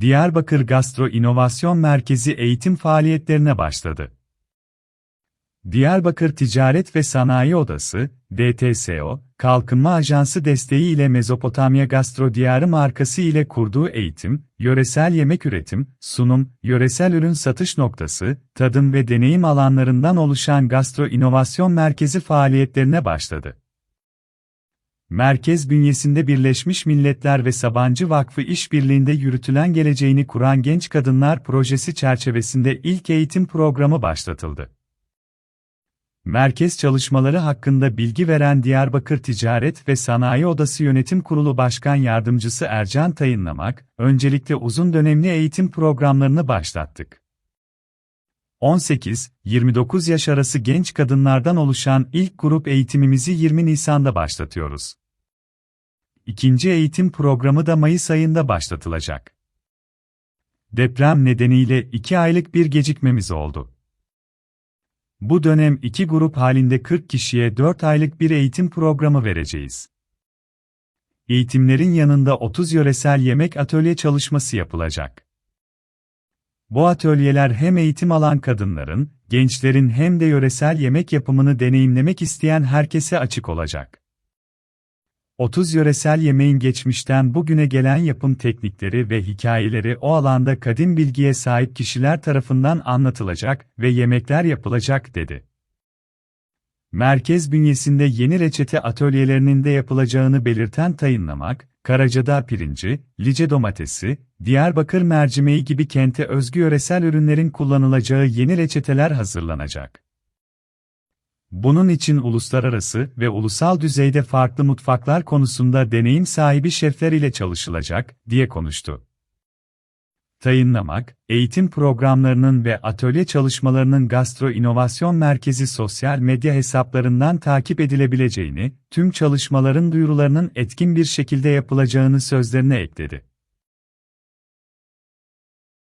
Diyarbakır Gastro İnovasyon Merkezi eğitim faaliyetlerine başladı. Diyarbakır Ticaret ve Sanayi Odası, DTSO, Kalkınma Ajansı desteği ile Mezopotamya Gastro Diyarı markası ile kurduğu eğitim, yöresel yemek üretim, sunum, yöresel ürün satış noktası, tadım ve deneyim alanlarından oluşan Gastro İnovasyon Merkezi faaliyetlerine başladı. Merkez bünyesinde Birleşmiş Milletler ve Sabancı Vakfı işbirliğinde yürütülen Geleceğini Kuran Genç Kadınlar projesi çerçevesinde ilk eğitim programı başlatıldı. Merkez çalışmaları hakkında bilgi veren Diyarbakır Ticaret ve Sanayi Odası Yönetim Kurulu Başkan Yardımcısı Ercan Tayınlamak, öncelikle uzun dönemli eğitim programlarını başlattık. 18-29 yaş arası genç kadınlardan oluşan ilk grup eğitimimizi 20 Nisan'da başlatıyoruz. İkinci eğitim programı da Mayıs ayında başlatılacak. Deprem nedeniyle 2 aylık bir gecikmemiz oldu. Bu dönem iki grup halinde 40 kişiye 4 aylık bir eğitim programı vereceğiz. Eğitimlerin yanında 30 yöresel yemek atölye çalışması yapılacak. Bu atölyeler hem eğitim alan kadınların, gençlerin hem de yöresel yemek yapımını deneyimlemek isteyen herkese açık olacak. 30 yöresel yemeğin geçmişten bugüne gelen yapım teknikleri ve hikayeleri o alanda kadim bilgiye sahip kişiler tarafından anlatılacak ve yemekler yapılacak dedi. Merkez bünyesinde yeni reçete atölyelerinin de yapılacağını belirten Tayınlamak, Karacadağ pirinci, Lice domatesi, Diyarbakır mercimeği gibi kente özgü yöresel ürünlerin kullanılacağı yeni reçeteler hazırlanacak. Bunun için uluslararası ve ulusal düzeyde farklı mutfaklar konusunda deneyim sahibi şefler ile çalışılacak, diye konuştu. Tayınlamak, eğitim programlarının ve atölye çalışmalarının Gastro İnovasyon Merkezi sosyal medya hesaplarından takip edilebileceğini, tüm çalışmaların duyurularının etkin bir şekilde yapılacağını sözlerine ekledi.